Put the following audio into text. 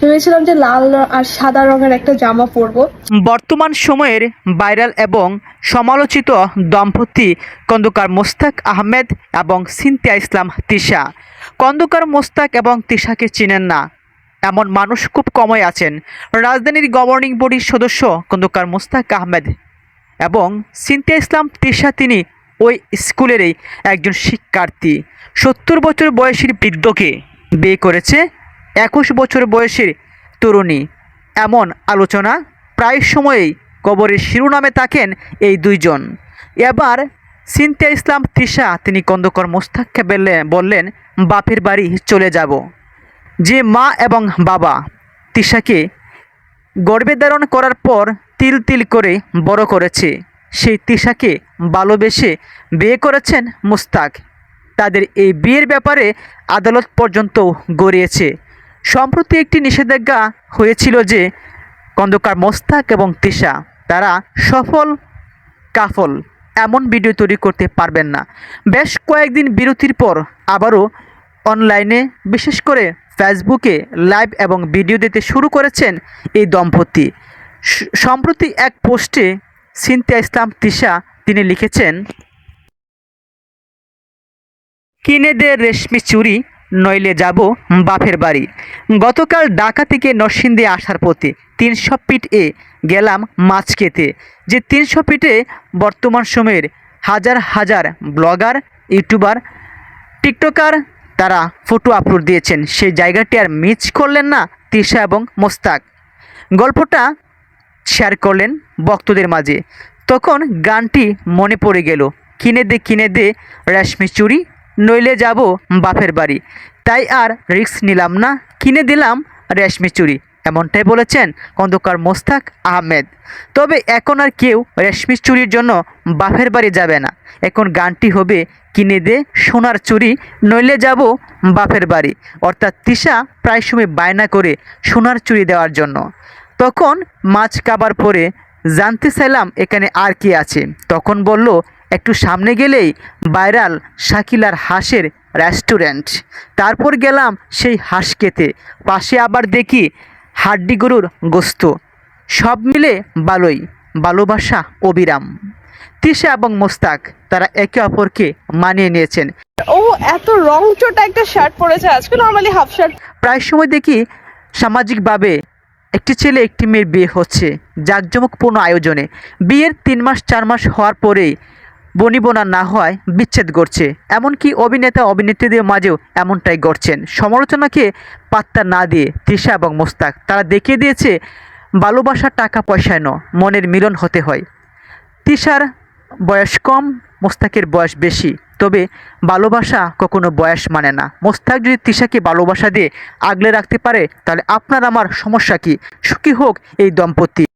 ভেবেছিলাম যে লাল আর সাদা রঙের একটা জামা পরবো। বর্তমান সময়ের ভাইরাল এবং সমালোচিত দম্পতি কন্দকার মোস্তাক আহমেদ এবং সিনতিয়া ইসলাম তিশা। কন্দকার মোস্তাক এবং তিশাকে চিনেন না। এমন মানুষ খুব কমই আছেন। রাজধানীর গভর্নিং বডির সদস্য কন্দকার মোস্তাক আহমেদ এবং সিনতিয়া ইসলাম তিশা তিনি ওই স্কুলেরই একজন শিক্ষার্থী। সত্তর বছর বয়সীর বৃদ্ধকে বিয়ে করেছে একুশ বছর বয়সের তরুণী। এমন আলোচনা প্রায় সময়েই কবরের শিরোনামে থাকেন এই দুইজন। এবার সিনতিয়া ইসলাম তিশা তিনি কন্দকর মোস্তাককে বললেন বললেন, বাপের বাড়ি চলে যাব। যে মা এবং বাবা তিশাকে গর্ভে ধারণ করার পর তিল তিল করে বড় করেছে, সেই তিশাকে ভালোবেসে বিয়ে করেছেন মুস্তাক। তাদের এই বিয়ের ব্যাপারে আদালত পর্যন্ত গড়িয়েছে। সম্প্রতি একটি নিষেধাজ্ঞা হয়েছিল যে খন্দকার মোস্তাক এবং তিশা, তারা সফল কাফল। এমন ভিডিও তৈরি করতে পারবেন না। বেশ কয়েকদিন বিরতির পর আবারও অনলাইনে, বিশেষ করে ফেসবুকে লাইভ এবং ভিডিও দিতে শুরু করেছেন এই দম্পতি। সম্প্রতি এক পোস্টে সিনতিয়া ইসলাম, তিশা তিনি লিখেছেন কিনে দে রেশমি চুরি নইলে যাব বাপের বাড়ি। গতকাল ঢাকা থেকে নরসিংদী আসার পথে তিনশো ফিট এ গেলাম মাছ খেতে। যে তিনশো ফিটে বর্তমান সময়ের হাজার হাজার ব্লগার, ইউটিউবার, টিকটকার তারা ফটো আপলোড দিয়েছেন। সেই জায়গাটি আর মিস করলেন না তিশা এবং মোস্তাক। গল্পটা শেয়ার করলেন ভক্তদের মাঝে। তখন গানটি মনে পড়ে গেল। কিনে দে কিনে দে রেশমি চুড়ি নইলে যাব বাপের বাড়ি। তাই আর রিস্ক নিলাম না, কিনে দিলাম রেশমি চুড়ি, এমনটাই বলেছেন খন্দকার মোস্তাক আহমেদ। তবে এখন আর কেউ রেশমি চুরির জন্য বাপের বাড়ি যাবে না। এখন গানটি হবে কিনে দে সোনার চুরি নইলে যাব বাপের বাড়ি। অর্থাৎ তিশা প্রায় সময় বায়না করে সোনার চুরি দেওয়ার জন্য। তখন মাছ কাবার পরে জানতে চাইলাম এখানে আর কি আছে। তখন বলল একটু সামনে গেলেই ভাইরাল শাকিলার হাঁসের রেস্টুরেন্ট। তারপর গেলাম সেই হাঁস খেতে। পাশে আবার দেখি হাড্ডি গরুর গোস্ত। সব মিলে ভালোই। ভালোবাসা অবিরাম। তিশা এবং মোস্তাক তারা একে অপরকে মানিয়ে নিয়েছেন। ও এত রং চোটা একটা শার্ট পরেছে। আজকে নর্মালি হাফ শার্ট প্রায় সময় দেখি সামাজিকভাবে একটি ছেলে একটি মেয়ের বিয়ে হচ্ছে। জাঁকজমকপূর্ণ আয়োজনে। বিয়ের তিন মাস চার মাস হওয়ার পরেই বনিবনা না হওয়ায় বিচ্ছেদ ঘটছে। এমনকি অভিনেতা অভিনেত্রীদের মাঝেও এমনটাই ঘটছেন। সমালোচনাকে পাত্তা না দিয়ে তৃষা এবং মোস্তাক, তারা দেখিয়ে দিয়েছে ভালোবাসা টাকা পয়সায় ন মনের মিলন হতে হয়। তৃষার বয়স কম, মোস্তাকের বয়স বেশি, তবে ভালোবাসা কখনো বয়স মানে না। মোস্তাক যদি তৃষাকে ভালোবাসা দিয়ে আগলে রাখতে পারে, তাহলে আপনার আমার সমস্যা কি? সুখী হোক এই দম্পতি।